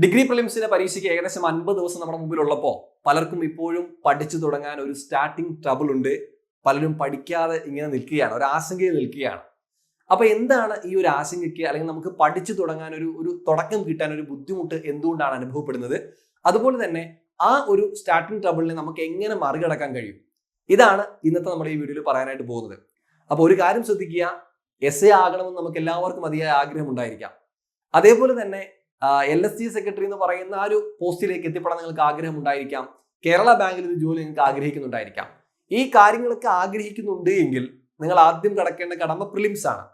Degree പ്രിലിംസിന്റെ പരീക്ഷയ്ക്ക് ഏകദേശം അൻപത് ദിവസം നമ്മുടെ മുമ്പിലുള്ളപ്പോൾ പലർക്കും ഇപ്പോഴും പഠിച്ചു തുടങ്ങാൻ ഒരു സ്റ്റാർട്ടിംഗ് ട്രബിൾ ഉണ്ട്. പലരും പഠിക്കാതെ ഇങ്ങനെ നിൽക്കുകയാണ്. ഒരു ആശങ്കയിൽ നിൽക്കുകയാണ്. അപ്പൊ എന്താണ് ഈ ഒരു ആശങ്കയ്ക്ക് അല്ലെങ്കിൽ നമുക്ക് പഠിച്ചു തുടങ്ങാൻ ഒരു ഒരു തുടക്കം കിട്ടാൻ ഒരു ബുദ്ധിമുട്ട് എന്തുകൊണ്ടാണ് അനുഭവപ്പെടുന്നത്? അതുപോലെ തന്നെ ആ ഒരു സ്റ്റാർട്ടിംഗ് ട്രബിളിനെ നമുക്ക് എങ്ങനെ മറികടക്കാൻ കഴിയും? ഇതാണ് ഇന്നത്തെ നമ്മൾ ഈ വീഡിയോയിൽ പറയാനായിട്ട് പോകുന്നത്. അപ്പോൾ ഒരു കാര്യം ശ്രദ്ധിക്കുക. എസ് എ ആകണമെന്ന് നമുക്ക് എല്ലാവർക്കും അതിയായ ആഗ്രഹം ഉണ്ടായിരിക്കാം. അതേപോലെ തന്നെ എൽ എസ് സി സെക്രട്ടറി എന്ന് പറയുന്ന ആ ഒരു പോസ്റ്റിലേക്ക് എത്തിപ്പെടാൻ നിങ്ങൾക്ക് ആഗ്രഹം ഉണ്ടായിരിക്കാം കേരള ബാങ്കിൽ ഒരു ജോലി നിങ്ങൾക്ക് ആഗ്രഹിക്കുന്നുണ്ടായിരിക്കാം. ഈ കാര്യങ്ങളൊക്കെ ആഗ്രഹിക്കുന്നുണ്ട് എങ്കിൽ നിങ്ങൾ ആദ്യം കടക്കേണ്ട കടമ പ്രിലിംസ് ആണ്.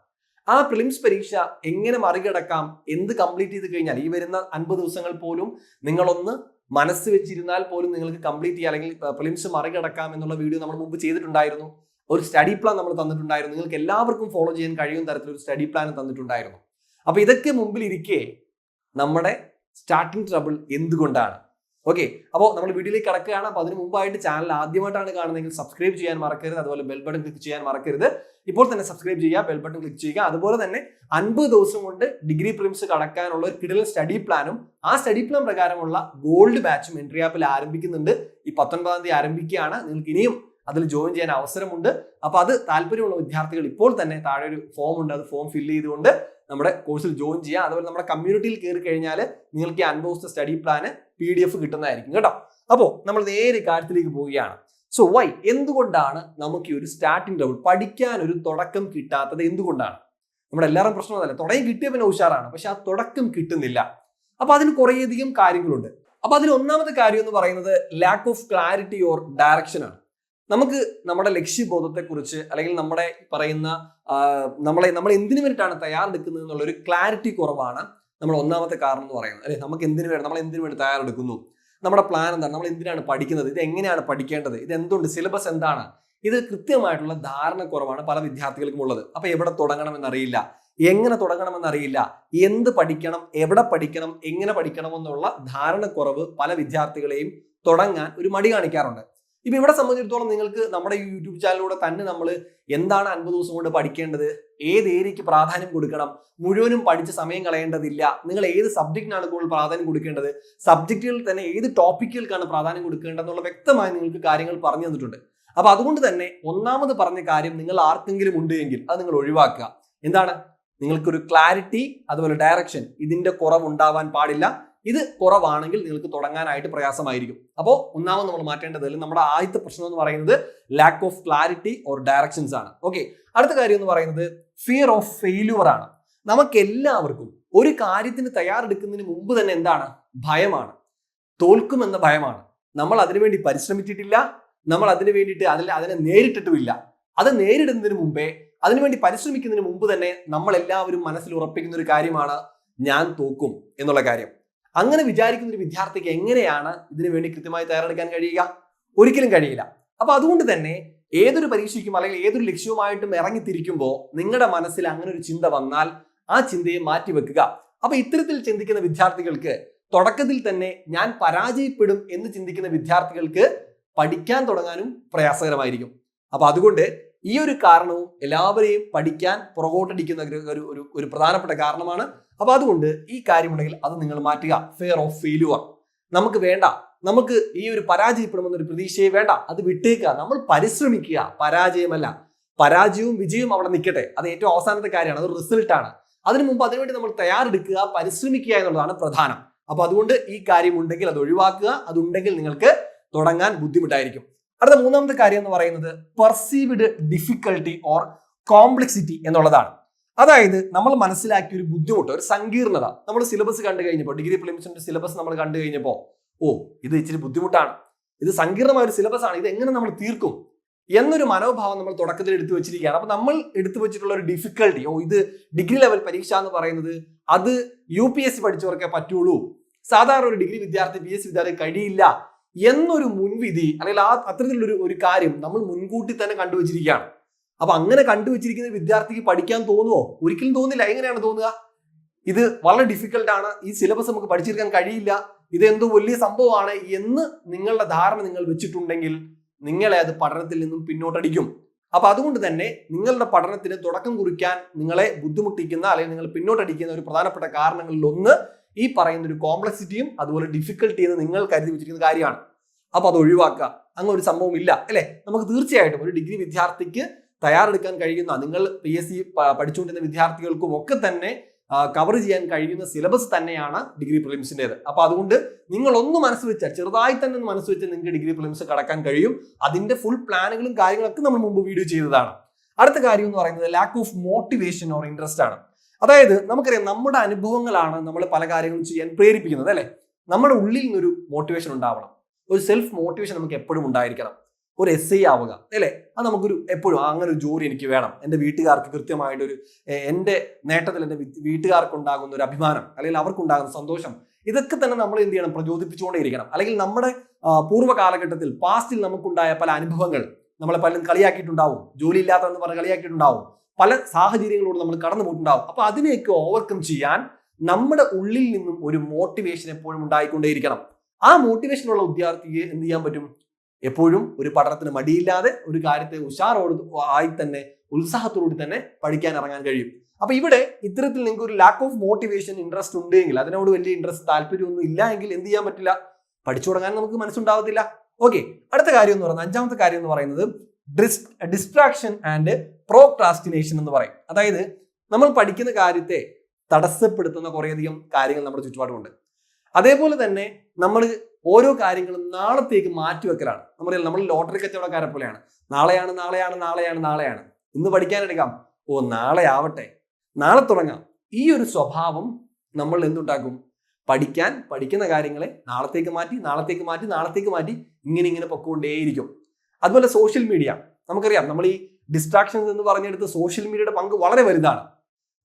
ആ പ്രിലിംസ് പരീക്ഷ എങ്ങനെ മറികടക്കാം എന്ത് കംപ്ലീറ്റ് ചെയ്ത് കഴിഞ്ഞാൽ ഈ വരുന്ന അൻപത് ദിവസങ്ങൾ പോലും നിങ്ങളൊന്ന് മനസ്സ് വെച്ചിരുന്നാൽ പോലും നിങ്ങൾക്ക് കംപ്ലീറ്റ് ചെയ്യാം അല്ലെങ്കിൽ പ്രിലിംസ് മറികടക്കാം എന്നുള്ള വീഡിയോ നമ്മൾ മുമ്പ് ചെയ്തിട്ടുണ്ടായിരുന്നു. ഒരു സ്റ്റഡി പ്ലാൻ നമ്മൾ തന്നിട്ടുണ്ടായിരുന്നു. നിങ്ങൾക്ക് എല്ലാവർക്കും ഫോളോ ചെയ്യാൻ കഴിയുന്ന തരത്തിലൊരു സ്റ്റഡി പ്ലാൻ തന്നിട്ടുണ്ടായിരുന്നു. അപ്പൊ ഇതൊക്കെ മുമ്പിൽ ഇരിക്കെ നമ്മുടെ സ്റ്റാർട്ടിംഗ് ട്രബിൾ എന്തുകൊണ്ടാണ്? ഓക്കെ അപ്പോൾ നമ്മൾ വീഡിയോയിലേക്ക് കിടക്കുകയാണ്. അപ്പോൾ അതിന് മുമ്പായിട്ട് ചാനൽ ആദ്യമായിട്ടാണ് കാണുന്നതെങ്കിൽ സബ്സ്ക്രൈബ് ചെയ്യാൻ മറക്കരുത്. അതുപോലെ ബെൽ ബട്ടൺ ക്ലിക്ക് ചെയ്യാൻ മറക്കരുത്. ഇപ്പോൾ തന്നെ സബ്സ്ക്രൈബ് ചെയ്യുക ബെൽ ബട്ടൺ ക്ലിക്ക് ചെയ്യുക. അതുപോലെ തന്നെ അൻപത് ദിവസം കൊണ്ട് ഡിഗ്രി പ്രിംസ് കടക്കാനുള്ള ഒരു കിടൽ സ്റ്റഡി പ്ലാനും ആ സ്റ്റഡി പ്ലാൻ പ്രകാരമുള്ള ഗോൾഡ് ബാച്ചും എൻട്രി ആപ്പിൽ ആരംഭിക്കുന്നുണ്ട്. ഈ പത്തൊൻപതാം തീയതി ആരംഭിക്കുകയാണ്. നിങ്ങൾക്ക് ഇനിയും അതിൽ ജോയിൻ ചെയ്യാൻ അവസരമുണ്ട്. അപ്പോൾ അത് താല്പര്യമുള്ള വിദ്യാർത്ഥികൾ ഇപ്പോൾ തന്നെ താഴെ ഒരു ഫോം ഉണ്ട്. അത് ഫോം ഫില്ല് ചെയ്തുകൊണ്ട് നമ്മുടെ കോഴ്സിൽ ജോയിൻ ചെയ്യാം. അതുപോലെ നമ്മുടെ കമ്മ്യൂണിറ്റിയിൽ കയറി കഴിഞ്ഞാൽ നിങ്ങൾക്ക് ഈ അൻപത് സ്റ്റഡി പ്ലാന് പി ഡി എഫ് കിട്ടുന്നതായിരിക്കും കേട്ടോ. അപ്പോൾ നമ്മൾ നേരെ കാര്യത്തിലേക്ക് പോവുകയാണ്. സോ വൈ എന്തുകൊണ്ടാണ് നമുക്ക് ഈ ഒരു സ്റ്റാർട്ടിംഗ് ലെവൽ പഠിക്കാൻ ഒരു തുടക്കം കിട്ടാത്തത് എന്തുകൊണ്ടാണ്? നമ്മുടെ എല്ലാവരും പ്രശ്നം അതല്ല. തുടങ്ങി കിട്ടിയ പിന്നെ ഉഷാറാണ്. പക്ഷെ ആ തുടക്കം കിട്ടുന്നില്ല. അപ്പൊ അതിന് കുറേയധികം കാര്യങ്ങളുണ്ട്. അപ്പൊ അതിൽ ഒന്നാമത്തെ കാര്യം എന്ന് പറയുന്നത് lack of clarity or direction ആണ്. നമുക്ക് നമ്മുടെ ലക്ഷ്യബോധത്തെക്കുറിച്ച് അല്ലെങ്കിൽ നമ്മുടെ പറയുന്ന നമ്മളെ നമ്മൾ എന്തിനു വേണ്ടിയിട്ടാണ് തയ്യാറെടുക്കുന്നത് എന്നുള്ള ഒരു ക്ലാരിറ്റി കുറവാണ് നമ്മൾ ഒന്നാമത്തെ കാരണം എന്ന് പറയുന്നത്. അല്ലെ? നമുക്ക് എന്തിനു വേണ്ടി നമ്മൾ എന്തിനു വേണ്ടി തയ്യാറെടുക്കുന്നു? നമ്മുടെ പ്ലാൻ എന്താണ്? നമ്മൾ എന്തിനാണ് പഠിക്കുന്നത്? ഇത് എങ്ങനെയാണ് പഠിക്കേണ്ടത്? ഇത് എന്തുണ്ട്? സിലബസ് എന്താണ്? ഇത് കൃത്യമായിട്ടുള്ള ധാരണ കുറവാണ് പല വിദ്യാർത്ഥികൾക്കും ഉള്ളത്. അപ്പൊ എവിടെ തുടങ്ങണമെന്നറിയില്ല. എങ്ങനെ തുടങ്ങണമെന്നറിയില്ല. എന്ത് പഠിക്കണം? എവിടെ പഠിക്കണം? എങ്ങനെ പഠിക്കണം എന്നുള്ള ധാരണക്കുറവ് പല വിദ്യാർത്ഥികളെയും തുടങ്ങാൻ ഒരു മടി കാണിക്കാറുണ്ട്. ഇപ്പൊ ഇവിടെ സംബന്ധിച്ചിടത്തോളം നിങ്ങൾക്ക് നമ്മുടെ യൂട്യൂബ് ചാനലിലൂടെ തന്നെ നമ്മൾ എന്താണ് അൻപത് ദിവസം കൊണ്ട് പഠിക്കേണ്ടത്? ഏത് ഏരിയക്ക് പ്രാധാന്യം കൊടുക്കണം? മുഴുവനും പഠിച്ച് സമയം കളയേണ്ടതില്ല. നിങ്ങൾ ഏത് സബ്ജക്റ്റിനാണ് കൂടുതൽ പ്രാധാന്യം കൊടുക്കേണ്ടത്? സബ്ജക്റ്റുകളിൽ തന്നെ ഏത് ടോപ്പിക്കുകൾക്കാണ് പ്രാധാന്യം കൊടുക്കേണ്ടതെന്നുള്ള വ്യക്തമായി നിങ്ങൾക്ക് കാര്യങ്ങൾ പറഞ്ഞു തന്നിട്ടുണ്ട്. അപ്പൊ അതുകൊണ്ട് തന്നെ ഒന്നാമത് പറഞ്ഞ കാര്യം നിങ്ങൾ ആർക്കെങ്കിലും ഉണ്ട് എങ്കിൽ അത് നിങ്ങൾ ഒഴിവാക്കുക. എന്താണ്? നിങ്ങൾക്കൊരു ക്ലാരിറ്റി അതുപോലെ ഡയറക്ഷൻ ഇതിന്റെ കുറവ് ഉണ്ടാവാൻ പാടില്ല. ഇത് കുറവാണെങ്കിൽ നിങ്ങൾക്ക് തുടങ്ങാനായിട്ട് പ്രയാസമായിരിക്കും. അപ്പോൾ ഒന്നാമത് നമ്മൾ മാറ്റേണ്ടത് നമ്മുടെ ആദ്യത്തെ പ്രശ്നം എന്ന് പറയുന്നത് lack of clarity or directions ആണ്. ഓക്കെ അടുത്ത കാര്യം എന്ന് പറയുന്നത് ഫിയർ ഓഫ് ഫെയിലുവർ ആണ്. നമുക്ക് എല്ലാവർക്കും ഒരു കാര്യത്തിന് തയ്യാറെടുക്കുന്നതിന് മുമ്പ് തന്നെ എന്താണ്? ഭയമാണ്. തോൽക്കുമെന്ന ഭയമാണ്. നമ്മൾ അതിനുവേണ്ടി പരിശ്രമിച്ചിട്ടില്ല. നമ്മൾ അതിനു വേണ്ടിയിട്ട് അതിൽ അതിനെ നേരിട്ടിട്ടുമില്ല. അത് നേരിടുന്നതിന് മുമ്പേ അതിനുവേണ്ടി പരിശ്രമിക്കുന്നതിന് മുമ്പ് തന്നെ നമ്മൾ എല്ലാവരും മനസ്സിൽ ഉറപ്പിക്കുന്ന ഒരു കാര്യമാണ് ഞാൻ തോക്കും എന്നുള്ള കാര്യം. അങ്ങനെ വിചാരിക്കുന്ന ഒരു വിദ്യാർത്ഥിക്ക് എങ്ങനെയാണ് ഇതിനു വേണ്ടി കൃത്യമായി തയ്യാറെടുക്കാൻ കഴിയുക? ഒരിക്കലും കഴിയില്ല. അപ്പൊ അതുകൊണ്ട് തന്നെ ഏതൊരു പരീക്ഷയ്ക്കും അല്ലെങ്കിൽ ഏതൊരു ലക്ഷ്യവുമായിട്ടും ഇറങ്ങിത്തിരിക്കുമ്പോൾ നിങ്ങളുടെ മനസ്സിൽ അങ്ങനെ ഒരു ചിന്ത വന്നാൽ ആ ചിന്തയെ മാറ്റി മാറ്റിവെക്കുക അപ്പൊ ഇത്തരത്തിൽ ചിന്തിക്കുന്ന വിദ്യാർത്ഥികൾക്ക് തുടക്കത്തിൽ തന്നെ ഞാൻ പരാജയപ്പെടും എന്ന് ചിന്തിക്കുന്ന വിദ്യാർത്ഥികൾക്ക് പഠിക്കാൻ തുടങ്ങാനും പ്രയാസകരമായിരിക്കും. അപ്പൊ അതുകൊണ്ട് ഈ ഒരു കാരണവും എല്ലാവരെയും പഠിക്കാൻ പുറകോട്ടടിക്കുന്ന ഒരു ഒരു പ്രധാനപ്പെട്ട കാരണമാണ് അപ്പൊ അതുകൊണ്ട് ഈ കാര്യമുണ്ടെങ്കിൽ അത് നിങ്ങൾ മാറ്റുക. ഫെയർ ഓഫ് ഫെയിലുവർ നമുക്ക് വേണ്ട. നമുക്ക് ഈ ഒരു പരാജയപ്പെടുമെന്നൊരു പ്രതീക്ഷയെ വേണ്ട. അത് വിട്ടേക്കുക. നമ്മൾ പരിശ്രമിക്കുക. പരാജയമല്ല. പരാജയവും വിജയവും അവിടെ നിൽക്കട്ടെ. അത് ഏറ്റവും അവസാനത്തെ കാര്യമാണ്. അത് റിസൾട്ടാണ് അതിനു മുമ്പ് അതിനുവേണ്ടി നമ്മൾ തയ്യാറെടുക്കുക പരിശ്രമിക്കുക എന്നുള്ളതാണ് പ്രധാനം. അപ്പൊ അതുകൊണ്ട് ഈ കാര്യം ഉണ്ടെങ്കിൽ അത് ഒഴിവാക്കുക. അതുണ്ടെങ്കിൽ നിങ്ങൾക്ക് തുടങ്ങാൻ ബുദ്ധിമുട്ടായിരിക്കും. അടുത്ത മൂന്നാമത്തെ കാര്യം എന്ന് പറയുന്നത് പെർസീവ്ഡ് ഡിഫിക്കൽട്ടി ഓർ കോംപ്ലക്സിറ്റി എന്നുള്ളതാണ്. അതായത് നമ്മൾ മനസ്സിലാക്കിയ ഒരു ബുദ്ധിമുട്ട് ഒരു സങ്കീർണത നമ്മൾ സിലബസ് കണ്ടു കഴിഞ്ഞപ്പോൾ ഡിഗ്രി പ്രിലിംസിന്റെ സിലബസ് നമ്മൾ കണ്ടു കഴിഞ്ഞപ്പോൾ ഓ ഇത് ഇച്ചിരി ബുദ്ധിമുട്ടാണ്. ഇത് സങ്കീർണമായ ഒരു സിലബസ് ആണ്. ഇത് എങ്ങനെ നമ്മൾ തീർക്കും എന്നൊരു മനോഭാവം നമ്മൾ തുടക്കത്തിൽ എടുത്തു വെച്ചിരിക്കുകയാണ്. അപ്പൊ നമ്മൾ എടുത്തു വെച്ചിട്ടുള്ള ഒരു ഡിഫിക്കൽട്ടി ഓ ഇത് ഡിഗ്രി ലെവൽ പരീക്ഷ എന്ന് പറയുന്നത് അത് യു പി എസ് സി പഠിച്ചവർക്കേ പറ്റുള്ളൂ. സാധാരണ ഒരു ഡിഗ്രി വിദ്യാർത്ഥി പി എസ് സി വിദ്യാർത്ഥി കഴിയില്ല എന്നൊരു മുൻവിധി അല്ലെങ്കിൽ ആ അത്തരത്തിലുള്ള ഒരു കാര്യം നമ്മൾ മുൻകൂട്ടി തന്നെ കണ്ടുവച്ചിരിക്കുകയാണ്. അപ്പൊ അങ്ങനെ കണ്ടുവച്ചിരിക്കുന്ന വിദ്യാർത്ഥിക്ക് പഠിക്കാൻ തോന്നുമോ ഒരിക്കലും തോന്നില്ല. എങ്ങനെയാണ് തോന്നുക? ഇത് വളരെ ഡിഫിക്കൽട്ട് ആണ്. ഈ സിലബസ് നമുക്ക് പഠിച്ചെടുക്കാൻ കഴിയില്ല. ഇത് എന്തോ വലിയ സംഭവമാണ് എന്ന് നിങ്ങളുടെ ധാരണ നിങ്ങൾ വെച്ചിട്ടുണ്ടെങ്കിൽ നിങ്ങളെ അത് പഠനത്തിൽ നിന്നും പിന്നോട്ടടിക്കും. അപ്പൊ അതുകൊണ്ട് തന്നെ നിങ്ങളുടെ പഠനത്തിന് തുടക്കം കുറിക്കാൻ നിങ്ങളെ ബുദ്ധിമുട്ടിക്കുന്ന അല്ലെങ്കിൽ നിങ്ങൾ പിന്നോട്ടടിക്കുന്ന ഒരു പ്രധാനപ്പെട്ട കാരണങ്ങളിൽ ഒന്ന് ഈ പറയുന്ന ഒരു കോംപ്ലക്സിറ്റിയും അതുപോലെ ഡിഫിക്കൽട്ടി എന്ന് നിങ്ങൾ കരുതി വെച്ചിരിക്കുന്ന കാര്യമാണ്. അപ്പൊ അത് ഒഴിവാക്കുക. അങ്ങനെ ഒരു സംഭവം ഇല്ല. അല്ലെ? നമുക്ക് തീർച്ചയായിട്ടും ഒരു ഡിഗ്രി വിദ്യാർത്ഥിക്ക് തയ്യാറെടുക്കാൻ കഴിയുന്ന നിങ്ങൾ പി എസ് സി പഠിച്ചുകൊണ്ടിരുന്ന വിദ്യാർത്ഥികൾക്കും ഒക്കെ തന്നെ കവർ ചെയ്യാൻ കഴിയുന്ന സിലബസ് തന്നെയാണ് ഡിഗ്രി പ്രിലിംസിന്റെത് അപ്പോൾ അതുകൊണ്ട് നിങ്ങൾ ഒന്ന് മനസ്സ് വെച്ചാൽ ചെറുതായി തന്നെ ഒന്ന് മനസ്സ് വെച്ചാൽ നിങ്ങൾക്ക് ഡിഗ്രി പ്രിലിംസ് കടക്കാൻ കഴിയും. അതിന്റെ ഫുൾ പ്ലാനുകളും കാര്യങ്ങളൊക്കെ നമ്മൾ മുമ്പ് വീഡിയോ ചെയ്തതാണ്. അടുത്ത കാര്യം എന്ന് പറയുന്നത് lack of motivation or interest ആണ്. അതായത് നമുക്കറിയാം നമ്മുടെ അനുഭവങ്ങളാണ് നമ്മൾ പല കാര്യങ്ങളും ചെയ്യാൻ പ്രേരിപ്പിക്കുന്നത് അല്ലേ? നമ്മുടെ ഉള്ളിൽ നിന്നൊരു മോട്ടിവേഷൻ ഉണ്ടാവണം. ഒരു സെൽഫ് മോട്ടിവേഷൻ നമുക്ക് എപ്പോഴും ഉണ്ടായിരിക്കണം. ഒരു എസ് ഐ ആവുക അല്ലേ? അത് നമുക്കൊരു എപ്പോഴും അങ്ങനെ ഒരു ജോലി എനിക്ക് വേണം. എന്റെ വീട്ടുകാർക്ക് കൃത്യമായിട്ടൊരു എന്റെ നേട്ടത്തിൽ എന്റെ വീട്ടുകാർക്ക് ഉണ്ടാകുന്ന ഒരു അഭിമാനം അല്ലെങ്കിൽ അവർക്കുണ്ടാകുന്ന സന്തോഷം ഇതൊക്കെ തന്നെ നമ്മൾ എന്ത് ചെയ്യണം? പ്രചോദിപ്പിച്ചുകൊണ്ടേയിരിക്കണം. അല്ലെങ്കിൽ നമ്മുടെ പൂർവ കാലഘട്ടത്തിൽ പാസ്റ്റിൽ നമുക്കുണ്ടായ പല അനുഭവങ്ങൾ നമ്മളെ പലരും കളിയാക്കിയിട്ടുണ്ടാവും ജോലി ഇല്ലാത്തതെന്ന് പറഞ്ഞ് കളിയാക്കിയിട്ടുണ്ടാവും പല സാഹചര്യങ്ങളോട് നമ്മൾ കടന്നു പോയിട്ടുണ്ടാവും അപ്പൊ അതിനെയൊക്കെ ഓവർകം ചെയ്യാൻ നമ്മുടെ ഉള്ളിൽ നിന്നും ഒരു മോട്ടിവേഷൻ എപ്പോഴും ഉണ്ടായിക്കൊണ്ടേയിരിക്കണം. ആ മോട്ടിവേഷനുള്ള വിദ്യാർത്ഥിക്ക് എന്ത് ചെയ്യാൻ പറ്റും? എപ്പോഴും ഒരു പഠനത്തിന് മടിയില്ലാതെ ഒരു കാര്യത്തെ ഉഷാറോട് ആയി തന്നെ ഉത്സാഹത്തോടുകൂടി തന്നെ പഠിക്കാൻ ഇറങ്ങാൻ കഴിയും. അപ്പൊ ഇവിടെ ഇത്തരത്തിൽ നിങ്ങൾക്ക് ഒരു ലാക്ക് ഓഫ് മോട്ടിവേഷൻ ഇൻട്രസ്റ്റ് ഉണ്ടെങ്കിൽ അതിനോട് വലിയ ഇൻട്രസ്റ്റ് താല്പര്യമൊന്നും ഇല്ല എങ്കിൽ എന്ത് ചെയ്യാൻ പറ്റില്ല? പഠിച്ചു തുടങ്ങാൻ നമുക്ക് മനസ്സുണ്ടാവത്തില്ല. ഓക്കെ അടുത്ത കാര്യം എന്ന് പറയുന്നത് അഞ്ചാമത്തെ കാര്യം എന്ന് പറയുന്നത് ഡിസ്ട്രാക്ഷൻ ആൻഡ് പ്രോക്രാസ്റ്റിനേഷൻ എന്ന് പറയും. അതായത് നമ്മൾ പഠിക്കുന്ന കാര്യത്തെ തടസ്സപ്പെടുത്തുന്ന കുറേയധികം കാര്യങ്ങൾ നമ്മുടെ ചുറ്റുപാടുമുണ്ട്. അതേപോലെ തന്നെ നമ്മൾ ഓരോ കാര്യങ്ങളും നാളത്തേക്ക് മാറ്റിവെക്കലാണ് നമ്മൾ നമ്മൾ ലോട്ടറി കച്ചവടക്കാരെ പോലെയാണ്. നാളെയാണ് നാളെയാണ് നാളെയാണ് നാളെയാണ്. ഇന്ന് പഠിക്കാനെടുക്കാം ഓ നാളെ ആവട്ടെ. നാളെ തുടങ്ങാം. ഈ ഒരു സ്വഭാവം നമ്മൾ എന്തുണ്ടാക്കും? പഠിക്കാൻ പഠിക്കുന്ന കാര്യങ്ങളെ നാളത്തേക്ക് മാറ്റി നാളത്തേക്ക് മാറ്റി നാളത്തേക്ക് മാറ്റി ഇങ്ങനെ ഇങ്ങനെ പൊക്കോണ്ടേയിരിക്കും. അതുപോലെ സോഷ്യൽ മീഡിയ നമുക്കറിയാം നമ്മൾ ഈ ഡിസ്ട്രാക്ഷൻസ് എന്ന് പറഞ്ഞെടുത്ത് സോഷ്യൽ മീഡിയയുടെ പങ്ക് വളരെ വലുതാണ്.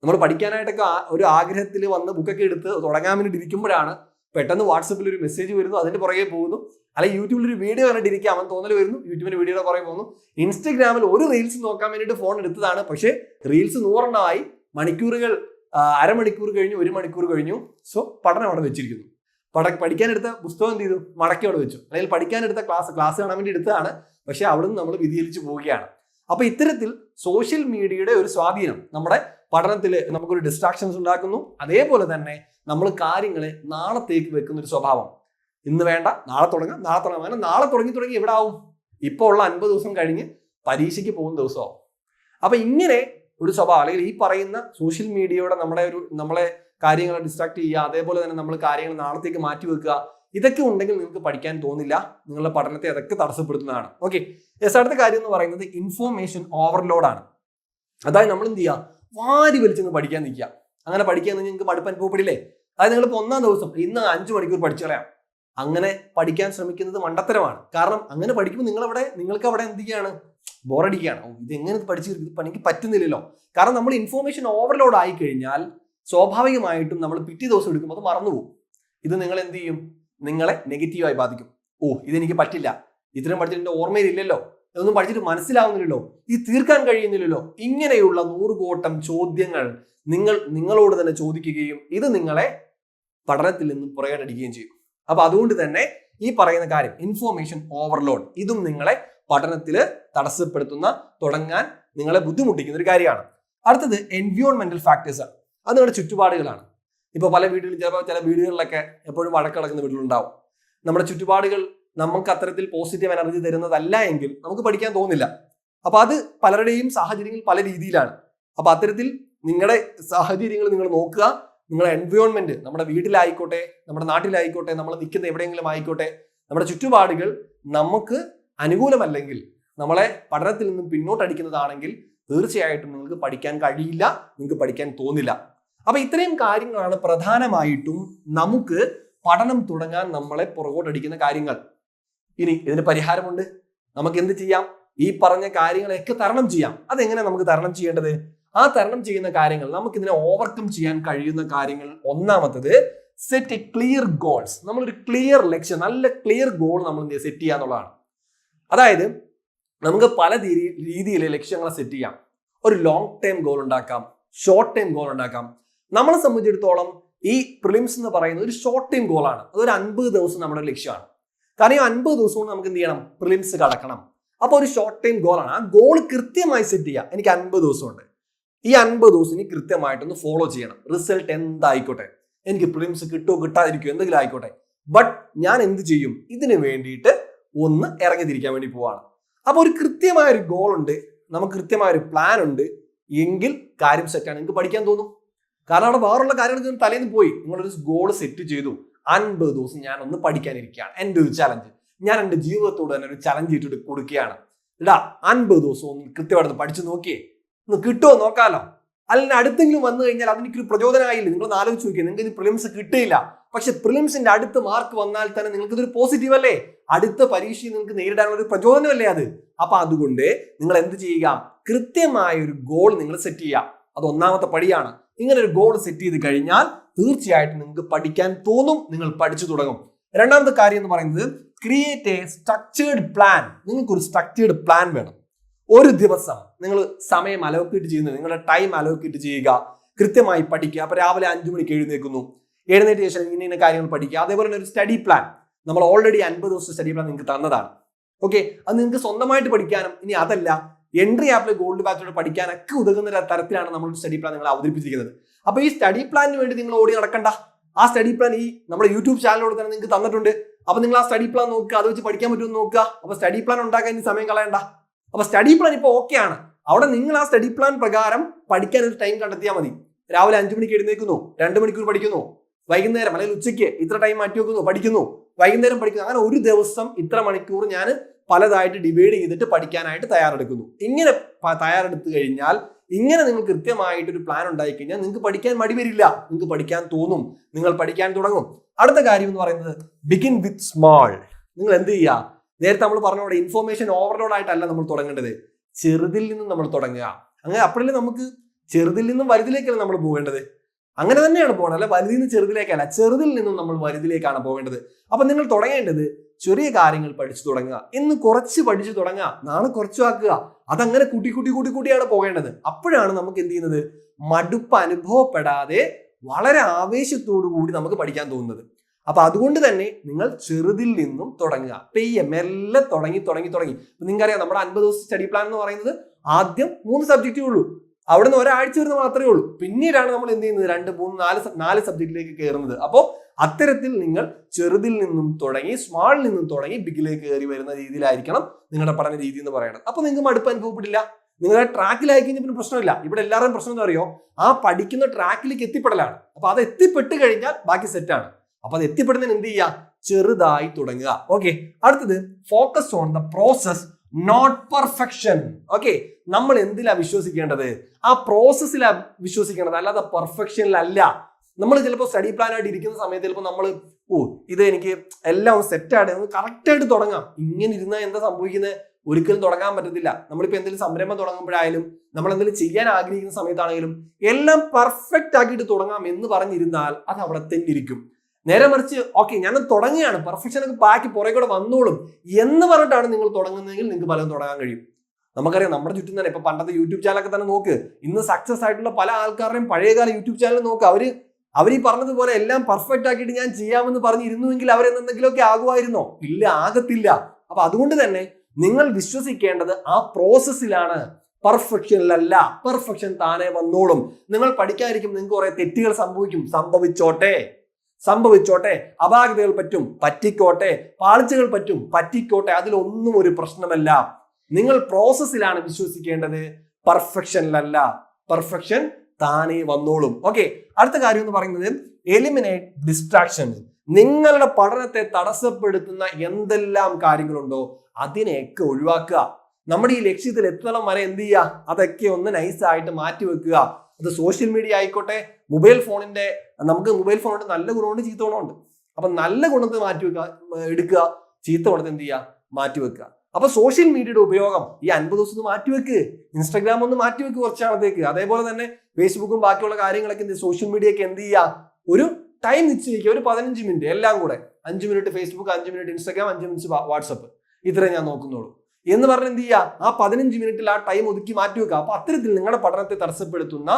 നമ്മൾ പഠിക്കാനായിട്ടൊക്കെ ഒരു ആഗ്രഹത്തിൽ വന്ന് ബുക്കൊക്കെ എടുത്ത് തുടങ്ങാൻ വേണ്ടിയിട്ട് ഇരിക്കുമ്പോഴാണ് പെട്ടെന്ന് വാട്സപ്പിൽ ഒരു മെസ്സേജ് വരുന്നു അതിന്റെ പുറകെ പോകുന്നു. അല്ലെങ്കിൽ യൂട്യൂബിൽ ഒരു വീഡിയോ കണ്ടിട്ടിരിക്കുക അവൻ തോന്നൽ വരുന്നു യൂട്യൂബിന്റെ വീഡിയോയുടെ പുറകെ പോകുന്നു. ഇൻസ്റ്റഗ്രാമിൽ ഒരു റീൽസ് നോക്കാൻ വേണ്ടിയിട്ട് ഫോൺ എടുത്തതാണ്. പക്ഷേ റീൽസ് നൂറെണ്ണമായി മണിക്കൂറുകൾ അരമണിക്കൂർ കഴിഞ്ഞു ഒരു മണിക്കൂർ കഴിഞ്ഞു. സോ പഠനം അവിടെ വെച്ചിരിക്കുന്നു. പഠ പഠിക്കാനെടുത്ത പുസ്തകം എന്ത് ചെയ്തു? മടക്കി അവിടെ വെച്ചു. അല്ലെങ്കിൽ പഠിക്കാനെടുത്ത ക്ലാസ് ക്ലാസ് കാണാൻ വേണ്ടി എടുത്തതാണ്. പക്ഷേ അവിടെ നിന്ന് നമ്മൾ വ്യതിചലിച്ച് പോവുകയാണ്. അപ്പൊ ഇത്തരത്തിൽ സോഷ്യൽ മീഡിയയുടെ ഒരു സ്വാധീനം നമ്മുടെ പഠനത്തിൽ നമുക്കൊരു ഡിസ്ട്രാക്ഷൻസ് ഉണ്ടാക്കുന്നു. അതേപോലെ തന്നെ നമ്മൾ കാര്യങ്ങളെ നാളത്തേക്ക് വെക്കുന്ന ഒരു സ്വഭാവം. ഇന്ന് വേണ്ട നാളെ തുടങ്ങാം നാളെ തുടങ്ങാം. അങ്ങനെ നാളെ തുടങ്ങി തുടങ്ങി എവിടെ ആവും? ഇപ്പോൾ ഉള്ള അൻപത് ദിവസം കഴിഞ്ഞ് പരീക്ഷയ്ക്ക് പോകുന്ന ദിവസമാവും. അപ്പൊ ഇങ്ങനെ ഒരു സ്വഭാവം അല്ലെങ്കിൽ ഈ പറയുന്ന സോഷ്യൽ മീഡിയയുടെ നമ്മുടെ ഒരു നമ്മളെ കാര്യങ്ങളെ ഡിസ്ട്രാക്ട് ചെയ്യുക അതേപോലെ തന്നെ നമ്മൾ കാര്യങ്ങൾ നാളത്തേക്ക് മാറ്റി വെക്കുക ഇതൊക്കെ ഉണ്ടെങ്കിൽ നിങ്ങൾക്ക് പഠിക്കാൻ തോന്നില്ല. നിങ്ങളുടെ പഠനത്തെ അതൊക്കെ തടസ്സപ്പെടുത്തുന്നതാണ്. ഓക്കെ എസ് അടുത്ത കാര്യം എന്ന് പറയുന്നത് ഇൻഫോർമേഷൻ ഓവർലോഡാണ് അതായത് നമ്മൾ എന്ത് ചെയ്യുക വാരി വലിച്ചൊന്ന് പഠിക്കാൻ നിൽക്കുക. അങ്ങനെ പഠിക്കാൻ നിങ്ങൾക്ക് മടുപ്പ് അനുഭവപ്പെടില്ലേ അതായത് നിങ്ങൾ ഇപ്പോൾ ഒന്നാം ദിവസം ഇന്ന് അഞ്ച് മണിക്കൂർ പഠിച്ചു കളയാം അങ്ങനെ പഠിക്കാൻ ശ്രമിക്കുന്നത് മണ്ടത്തരമാണ്. കാരണം അങ്ങനെ പഠിക്കുമ്പോൾ നിങ്ങൾ അവിടെ നിങ്ങൾക്ക് അവിടെ എന്ത് ചെയ്യാണ്? ബോറടിക്കുകയാണ്. ഇത് എങ്ങനെ പഠിച്ചു എനിക്ക് പറ്റുന്നില്ലല്ലോ. കാരണം നമ്മൾ ഇൻഫോർമേഷൻ ഓവർലോഡ് ആയി കഴിഞ്ഞാൽ സ്വാഭാവികമായിട്ടും നമ്മൾ പിറ്റേ ദിവസം എടുക്കുമ്പോൾ അത് മറന്നുപോകും. ഇത് നിങ്ങൾ എന്ത് ചെയ്യും? നിങ്ങളെ നെഗറ്റീവായി ബാധിക്കും. ഓ ഇതെനിക്ക് പറ്റില്ല. ഇത്രയും പഠിച്ചിട്ട് ഓർമ്മയിലില്ലല്ലോ. ഇതൊന്നും പഠിച്ചിട്ട് മനസ്സിലാവുന്നില്ലല്ലോ. ഇത് തീർക്കാൻ കഴിയുന്നില്ലല്ലോ. ഇങ്ങനെയുള്ള നൂറുകൂട്ടം ചോദ്യങ്ങൾ നിങ്ങൾ നിങ്ങളോട് തന്നെ ചോദിക്കുകയും ഇത് നിങ്ങളെ പഠനത്തിൽ നിന്നും പുറകോട്ടടിക്കുകയും ചെയ്യും. അപ്പൊ അതുകൊണ്ട് തന്നെ ഈ പറയുന്ന കാര്യം ഇൻഫോർമേഷൻ ഓവർലോഡ് ഇതും നിങ്ങളെ പഠനത്തിൽ തടസ്സപ്പെടുത്തുന്ന തുടങ്ങാൻ നിങ്ങളെ ബുദ്ധിമുട്ടിക്കുന്ന ഒരു കാര്യമാണ്. അടുത്തത് എൻവിയോൺമെന്റൽ ഫാക്ടേഴ്സ് ആണ്. അത് നിങ്ങളുടെ ചുറ്റുപാടുകളാണ്. ഇപ്പൊ പല വീടുകളിൽ ചിലപ്പോൾ ചില വീടുകളിലൊക്കെ എപ്പോഴും വഴക്കിളക്കുന്ന വീടുകളുണ്ടാവും. നമ്മുടെ ചുറ്റുപാടുകൾ നമുക്ക് അത്തരത്തിൽ പോസിറ്റീവ് എനർജി തരുന്നതല്ല എങ്കിൽ നമുക്ക് പഠിക്കാൻ തോന്നില്ല. അപ്പൊ അത് പലരുടെയും സാഹചര്യങ്ങൾ പല രീതിയിലാണ്. അപ്പൊ അത്തരത്തിൽ നിങ്ങളുടെ സാഹചര്യങ്ങൾ നിങ്ങൾ നോക്കുക. നിങ്ങളുടെ എൻവയോൺമെന്റ് നമ്മുടെ വീട്ടിലായിക്കോട്ടെ നമ്മുടെ നാട്ടിലായിക്കോട്ടെ നമ്മൾ നിൽക്കുന്ന എവിടെയെങ്കിലും ആയിക്കോട്ടെ നമ്മുടെ ചുറ്റുപാടുകൾ നമുക്ക് അനുകൂലമല്ലെങ്കിൽ നമ്മളെ പഠനത്തിൽ നിന്നും പിന്നോട്ടടിക്കുന്നതാണെങ്കിൽ തീർച്ചയായിട്ടും നിങ്ങൾക്ക് പഠിക്കാൻ കഴിയില്ല നിങ്ങൾക്ക് പഠിക്കാൻ തോന്നില്ല. അപ്പൊ ഇത്രയും കാര്യങ്ങളാണ് പ്രധാനമായിട്ടും നമുക്ക് പഠനം തുടങ്ങാൻ നമ്മളെ പുറകോട്ടടിക്കുന്ന കാര്യങ്ങൾ. ഇനി ഇതിന് പരിഹാരമുണ്ട്. നമുക്ക് എന്ത് ചെയ്യാം? ഈ പറഞ്ഞ കാര്യങ്ങളെയൊക്കെ തരണം ചെയ്യാം. അതെങ്ങനെ നമുക്ക് തരണം ചെയ്യേണ്ടത്? ആ തരണം ചെയ്യുന്ന കാര്യങ്ങൾ നമുക്ക് ഇതിനെ ഓവർകം ചെയ്യാൻ കഴിയുന്ന കാര്യങ്ങൾ. ഒന്നാമത്തത് സെറ്റ് എ ക്ലിയർ ഗോൾസ് നമ്മളൊരു ക്ലിയർ ലക്ഷ്യം നല്ല ക്ലിയർ ഗോൾ നമ്മൾ സെറ്റ് ചെയ്യുക? അതായത് നമുക്ക് പല രീതിയിലെ ലക്ഷ്യങ്ങളെ സെറ്റ് ചെയ്യാം. ഒരു ലോങ് ടൈം ഗോൾ ഉണ്ടാക്കാം. ഷോർട്ട് ടൈം ഗോൾ ഉണ്ടാക്കാം. നമ്മളെ സംബന്ധിച്ചിടത്തോളം ഈ പ്രിലിംസ് എന്ന് പറയുന്നത് ഒരു ഷോർട്ട് ടൈം ഗോളാണ് അതൊരു അൻപത് ദിവസം നമ്മുടെ ലക്ഷ്യമാണ്. കാരണം ഈ അൻപത് കൊണ്ട് നമുക്ക് എന്ത് ചെയ്യണം? പ്രിലിംസ് കടക്കണം. അപ്പോൾ ഒരു ഷോർട്ട് ടൈം ഗോളാണ് ആ ഗോൾ കൃത്യമായി സെറ്റ് ചെയ്യുക എനിക്ക് അൻപത് ദിവസമുണ്ട്. ഈ അൻപത് ദിവസം ഇനി കൃത്യമായിട്ടൊന്ന് ഫോളോ ചെയ്യണം. റിസൾട്ട് എന്തായിക്കോട്ടെ? എനിക്ക് പ്രിലിംസ് കിട്ടുമോ കിട്ടാതിരിക്കുമോ എന്തെങ്കിലും ആയിക്കോട്ടെ. ബട്ട് ഞാൻ എന്ത് ചെയ്യും? ഇതിന് വേണ്ടിയിട്ട് ഒന്ന് ഇറങ്ങി തിരിക്കാൻ വേണ്ടി പോവാണ്. അപ്പോൾ ഒരു കൃത്യമായ ഒരു ഗോൾ ഉണ്ട്. നമുക്ക് കൃത്യമായ ഒരു പ്ലാൻ ഉണ്ട്. എങ്കിൽ കാര്യം സെറ്റാണ് എനിക്ക് പഠിക്കാൻ തോന്നും? കാരണം അവിടെ വേറുള്ള കാര്യങ്ങൾ തലേന്ന് പോയി. നിങ്ങളൊരു ഗോൾ സെറ്റ് ചെയ്തു. അൻപത് ദിവസം ഞാൻ ഒന്ന് പഠിക്കാനിരിക്കുകയാണ്. എന്റെ ഒരു ചലഞ്ച് ഞാൻ എന്റെ ജീവിതത്തോട് തന്നെ ഒരു ചലഞ്ച് ഇട്ടിട്ട് കൊടുക്കുകയാണ്. ഇടാ അൻപത് ദിവസം ഒന്ന് കൃത്യമായിട്ട് പഠിച്ചു നോക്കിയേ. ഒന്ന് കിട്ടുമോ നോക്കാലോ. അല്ലെങ്കിൽ അടുത്തെങ്കിലും വന്നു കഴിഞ്ഞാൽ അതെനിക്കൊരു പ്രചോദനമായില്ല നിങ്ങൾ ആലോചിച്ച് നോക്കിയാൽ നിങ്ങൾക്ക് ഇത് പ്രിലിംസ് കിട്ടിയില്ല. പക്ഷെ പ്രിലിംസിന്റെ അടുത്ത മാർക്ക് വന്നാൽ തന്നെ നിങ്ങൾക്ക് ഇതൊരു പോസിറ്റീവ് അല്ലേ? അടുത്ത പരീക്ഷയിൽ നിങ്ങൾക്ക് നേരിടാനുള്ള ഒരു പ്രചോദനമല്ലേ അത്? അപ്പൊ അതുകൊണ്ട് നിങ്ങൾ എന്ത് ചെയ്യുക? കൃത്യമായ ഒരു ഗോൾ നിങ്ങൾ സെറ്റ് ചെയ്യുക. അത് ഒന്നാമത്തെ പടിയാണ്. ഇങ്ങനെ ഒരു ഗോൾ സെറ്റ് ചെയ്ത് കഴിഞ്ഞാൽ തീർച്ചയായിട്ടും നിങ്ങൾക്ക് പഠിക്കാൻ തോന്നും നിങ്ങൾ പഠിച്ചു തുടങ്ങും. രണ്ടാമത്തെ കാര്യം എന്ന് പറയുന്നത് ക്രിയേറ്റ് എ സ്ട്രക്ചേർഡ് പ്ലാൻ നിങ്ങൾക്ക് ഒരു സ്ട്രക്ചേർഡ് പ്ലാൻ വേണം. ഒരു ദിവസം നിങ്ങൾ സമയം അലോക്കേറ്റ് ചെയ്യുന്നത് നിങ്ങളുടെ ടൈം അലോക്കേറ്റ് ചെയ്യുക കൃത്യമായി പഠിക്കുക. അപ്പൊ രാവിലെ അഞ്ചു മണിക്ക് എഴുന്നേക്കുന്നു എഴുന്നേറ്റ് ശേഷം ഇന്ന ഇന്ന കാര്യങ്ങൾ പഠിക്കുക. അതേപോലെ തന്നെ ഒരു സ്റ്റഡി പ്ലാൻ നമ്മൾ ഓൾറെഡി അൻപത് ദിവസത്തെ സ്റ്റഡി പ്ലാൻ നിങ്ങൾക്ക് തന്നതാണ്. ഓക്കെ അത് നിങ്ങൾക്ക് സ്വന്തമായിട്ട് പഠിക്കാനും ഇനി അതല്ല. എൻട്രി ആപ്പിൽ ഗോൾഡ് ബാച്ചിലൂടെ പഠിക്കാനൊക്കെ ഉതകുന്ന തരത്തിലാണ് നമ്മൾ സ്റ്റഡി പ്ലാൻ നിങ്ങൾ അവതരിപ്പിച്ചിരിക്കുന്നത്. അപ്പൊ ഈ സ്റ്റഡി പ്ലാനിന് വേണ്ടി നിങ്ങൾ ഓടി നടക്കണ്ട. ആ സ്റ്റഡി പ്ലാൻ ഈ നമ്മുടെ യൂട്യൂബ് ചാനലിലൂടെ തന്നെ നിങ്ങൾക്ക് തന്നിട്ടുണ്ട്. അപ്പൊ നിങ്ങൾ ആ സ്റ്റഡി പ്ലാൻ നോക്കുക അത് വെച്ച് പഠിക്കാൻ പറ്റുമെന്ന് നോക്കുക. അപ്പൊ സ്റ്റഡി പ്ലാൻ ഉണ്ടാക്കാൻ ഇനി സമയം കളയണ്ട. അപ്പൊ സ്റ്റഡി പ്ലാൻ ഇപ്പൊ ഓക്കെ ആണ്. അവിടെ നിങ്ങൾ ആ സ്റ്റഡി പ്ലാൻ പ്രകാരം പഠിക്കാൻ ഒരു ടൈം കണ്ടെത്തിയാൽ മതി. രാവിലെ അഞ്ചു മണിക്ക് എഴുന്നേക്കുന്നു രണ്ട് മണിക്കൂർ പഠിക്കുന്നു വൈകുന്നേരം അല്ലെങ്കിൽ ഉച്ചയ്ക്ക് ഇത്ര ടൈം മാറ്റി വെക്കുന്നു പഠിക്കുന്നു വൈകുന്നേരം പഠിക്കുന്നു. അങ്ങനെ ഒരു ദിവസം ഇത്ര മണിക്കൂർ ഞാൻ പലതായിട്ട് ഡിവൈഡ് ചെയ്തിട്ട് പഠിക്കാനായിട്ട് തയ്യാറെടുക്കുന്നു. ഇങ്ങനെ തയ്യാറെടുത്തു കഴിഞ്ഞാൽ ഇങ്ങനെ നിങ്ങൾ കൃത്യമായിട്ട് ഒരു പ്ലാൻ ഉണ്ടായി കഴിഞ്ഞാൽ നിങ്ങൾക്ക് പഠിക്കാൻ മടി വരില്ല. നിങ്ങൾക്ക് പഠിക്കാൻ തോന്നും. നിങ്ങൾ പഠിക്കാൻ തുടങ്ങും. അടുത്ത കാര്യം എന്ന് പറയുന്നത് ബിഗിൻ വിത്ത് സ്മാൾ നിങ്ങൾ എന്ത് ചെയ്യുക? നേരത്തെ നമ്മൾ പറഞ്ഞ പോലെ ഇൻഫോർമേഷൻ ഓവർലോഡ് ആയിട്ടല്ല നമ്മൾ തുടങ്ങേണ്ടത്. ചെറുതിൽ നിന്നും നമ്മൾ തുടങ്ങുക. അങ്ങനെ അപ്പോഴല്ലേ നമുക്ക് ചെറുതിൽ നിന്നും വലുതിലേക്കല്ല നമ്മൾ പോകേണ്ടത്? അങ്ങനെ തന്നെയാണ് പോകേണ്ടത് അല്ല വലുതിൽ നിന്ന് ചെറുതിലേക്കല്ല ചെറുതിൽ നിന്നും നമ്മൾ വലുതിലേക്കാണ് പോകേണ്ടത്. അപ്പൊ നിങ്ങൾ തുടങ്ങേണ്ടത് ചെറിയ കാര്യങ്ങൾ പഠിച്ചു തുടങ്ങുക. ഇന്ന് കുറച്ച് പഠിച്ചു തുടങ്ങുക നാളെ കുറച്ചു ആക്കുക. അതങ്ങനെ കൂട്ടി കൂട്ടി കൂട്ടി കൂട്ടിയാണ് പോകേണ്ടത്. അപ്പോഴാണ് നമുക്ക് എന്ത് ചെയ്യുന്നത്? മടുപ്പ് അനുഭവപ്പെടാതെ വളരെ ആവേശത്തോടു കൂടി നമുക്ക് പഠിക്കാൻ തോന്നുന്നത്. അപ്പൊ അതുകൊണ്ട് തന്നെ നിങ്ങൾ ചെറുതിൽ നിന്നും തുടങ്ങുക. പെയ്യെ മെല്ലെ തുടങ്ങി തുടങ്ങി തുടങ്ങി. നിങ്ങൾക്കറിയാം നമ്മുടെ അൻപത് ദിവസം സ്റ്റഡി പ്ലാൻ എന്ന് പറയുന്നത് ആദ്യം മൂന്ന് സബ്ജക്റ്റേ ഉള്ളൂ. അവിടെ നിന്ന് ഒരാഴ്ച വരുന്ന മാത്രമേ ഉള്ളൂ. പിന്നീടാണ് നമ്മൾ എന്ത് ചെയ്യുന്നത്? രണ്ട് മൂന്ന് നാല് നാല് സബ്ജക്റ്റിലേക്ക് കയറുന്നത്. അപ്പോൾ അത്തരത്തിൽ നിങ്ങൾ ചെറുതിൽ നിന്നും തുടങ്ങി സ്മാളിൽ നിന്നും തുടങ്ങി ബിഗിലേക്ക് കയറി വരുന്ന രീതിയിലായിരിക്കണം നിങ്ങളുടെ പഠന രീതി എന്ന് പറയുന്നത് അപ്പൊ നിങ്ങൾക്ക് മടുപ്പ് അനുഭവപ്പെടില്ല. നിങ്ങളുടെ ട്രാക്കിലായി കഴിഞ്ഞാൽ പിന്നെ പ്രശ്നമില്ല. ഇവിടെ എല്ലാവരും പ്രശ്നം എന്താ അറിയോ? ആ പഠിക്കുന്ന ട്രാക്കിലേക്ക് എത്തിപ്പെടലാണ്. അപ്പൊ അത് എത്തിപ്പെട്ട് കഴിഞ്ഞാൽ ബാക്കി സെറ്റാണ് അപ്പൊ അത് എത്തിപ്പെടുന്നതിന് എന്ത് ചെയ്യുക? ചെറുതായി തുടങ്ങുക. ഓക്കെ അടുത്തത് focus on the process not perfection okay നമ്മൾ എന്തിലാ വിശ്വസിക്കേണ്ടത്? ആ പ്രോസസ്സിലാ വിശ്വസിക്കേണ്ടത്. അല്ലാതെ പെർഫെക്ഷനിലല്ല നമ്മൾ ചിലപ്പോൾ സ്റ്റഡി പ്ലാൻ ആയിട്ട് ഇരിക്കുന്ന സമയത്ത് ചിലപ്പോൾ നമ്മൾ ഓ ഇത് എനിക്ക് എല്ലാം സെറ്റ് ആയിട്ട് കറക്റ്റായിട്ട് തുടങ്ങാം. ഇങ്ങനെ ഇരുന്നാൽ എന്താ സംഭവിക്കുന്നത് ഒരിക്കലും തുടങ്ങാൻ പറ്റത്തില്ല. നമ്മളിപ്പോൾ എന്തെങ്കിലും സംരംഭം തുടങ്ങുമ്പോഴായാലും നമ്മൾ എന്തെങ്കിലും ചെയ്യാൻ ആഗ്രഹിക്കുന്ന സമയത്താണെങ്കിലും എല്ലാം പെർഫെക്റ്റ് ആക്കിയിട്ട് തുടങ്ങാം എന്ന് പറഞ്ഞിരുന്നാൽ അത് അവിടെ തന്നെ ഇരിക്കും. നേരെ മറിച്ച് ഓക്കെ ഞാൻ തുടങ്ങുകയാണ്. പെർഫെക്ഷൻ ഒക്കെ ബാക്കി പുറകെ കൂടെ വന്നോളും എന്ന് പറഞ്ഞിട്ടാണ് നിങ്ങൾ തുടങ്ങുന്നതെങ്കിൽ നിങ്ങൾക്ക് പലതും തുടങ്ങാൻ കഴിയും. നമുക്കറിയാം നമ്മുടെ ചുറ്റും തന്നെ ഇപ്പൊ പണ്ടത്തെ യൂട്യൂബ് ചാനലൊക്കെ തന്നെ നോക്ക്. ഇന്ന് സക്സസ് ആയിട്ടുള്ള പല ആൾക്കാരുടെയും പഴയകാല യൂട്യൂബ് ചാനൽ നോക്ക്. അവർ അവർ ഈ പറഞ്ഞതുപോലെ എല്ലാം പെർഫെക്റ്റ് ആക്കിയിട്ട് ഞാൻ ചെയ്യാമെന്ന് പറഞ്ഞിരുന്നുവെങ്കിൽ അവരെന്തെങ്കിലുമൊക്കെ ആകുമായിരുന്നോ? ഇല്ല ആകത്തില്ല. അപ്പൊ അതുകൊണ്ട് തന്നെ നിങ്ങൾ വിശ്വസിക്കേണ്ടത് ആ പ്രോസസ്സിലാണ് പെർഫെക്ഷനിലല്ല പെർഫെക്ഷൻ താനെ വന്നോളും. നിങ്ങൾ പഠിക്കാതിരിക്കും നിങ്ങൾക്ക് കുറെ തെറ്റുകൾ സംഭവിക്കും. സംഭവിച്ചോട്ടെ. സംഭവിച്ചോട്ടെ. അപാകതകൾ പറ്റും. പറ്റിക്കോട്ടെ. പാളിച്ചകൾ പറ്റും. പറ്റിക്കോട്ടെ. അതിലൊന്നും ഒരു പ്രശ്നമല്ല. നിങ്ങൾ പ്രോസസ്സിലാണ് വിശ്വസിക്കേണ്ടത്. പെർഫെക്ഷനിലല്ല പെർഫെക്ഷൻ താനേ വന്നോളും. ഓക്കെ അടുത്ത കാര്യം എന്ന് പറയുന്നത് എലിമിനേറ്റ് ഡിസ്ട്രാക്ഷൻ നിങ്ങളുടെ പഠനത്തെ തടസ്സപ്പെടുത്തുന്ന എന്തെല്ലാം കാര്യങ്ങളുണ്ടോ അതിനെയൊക്കെ ഒഴിവാക്കുക. നമ്മുടെ ഈ ലക്ഷ്യത്തിൽ എത്തണം വരെ എന്ത് ചെയ്യുക? അതൊക്കെ ഒന്ന് നൈസായിട്ട് മാറ്റി വെക്കുക. അത് സോഷ്യൽ മീഡിയ ആയിക്കോട്ടെ മൊബൈൽ ഫോണിന്റെ നമുക്ക് മൊബൈൽ ഫോണുണ്ട് നല്ല ഗുണമുണ്ട് ചീത്ത ഗുണമുണ്ട്. അപ്പൊ നല്ല ഗുണത്തെ മാറ്റി വെക്കുക എടുക്കുക ചീത്ത ഗുണത്തെ എന്ത് ചെയ്യുക? മാറ്റി വെക്കുക. അപ്പൊ സോഷ്യൽ മീഡിയയുടെ ഉപയോഗം ഈ അൻപത് ദിവസം ഒന്ന് മാറ്റിവെക്ക് ഇൻസ്റ്റാഗ്രാം ഒന്ന് മാറ്റിവെക്ക് കുറച്ച് നാളത്തേക്ക് അതേപോലെ തന്നെ ഫേസ്ബുക്കും ബാക്കിയുള്ള കാര്യങ്ങളൊക്കെ എന്ത് സോഷ്യൽ മീഡിയയൊക്കെ എന്ത് ചെയ്യുക ഒരു ടൈം നിശ്ചയിക്കുക ഒരു പതിനഞ്ച് മിനിറ്റ് എല്ലാം കൂടെ. അഞ്ച് മിനിറ്റ് ഫേസ്ബുക്ക് അഞ്ച് മിനിറ്റ് ഇൻസ്റ്റാഗ്രാം അഞ്ച് മിനിറ്റ് വാട്സപ്പ് ഇത്രേ ഞാൻ നോക്കുന്നുള്ളൂ. എന്ന് പറഞ്ഞ് എന്ത് ചെയ്യുക ആ പതിനഞ്ച് മിനിറ്റിൽ ആ ടൈം ഒതുക്കി മാറ്റി വെക്കുക അപ്പൊ അത്തരത്തിൽ നിങ്ങളുടെ പഠനത്തെ തടസ്സപ്പെടുത്തുന്ന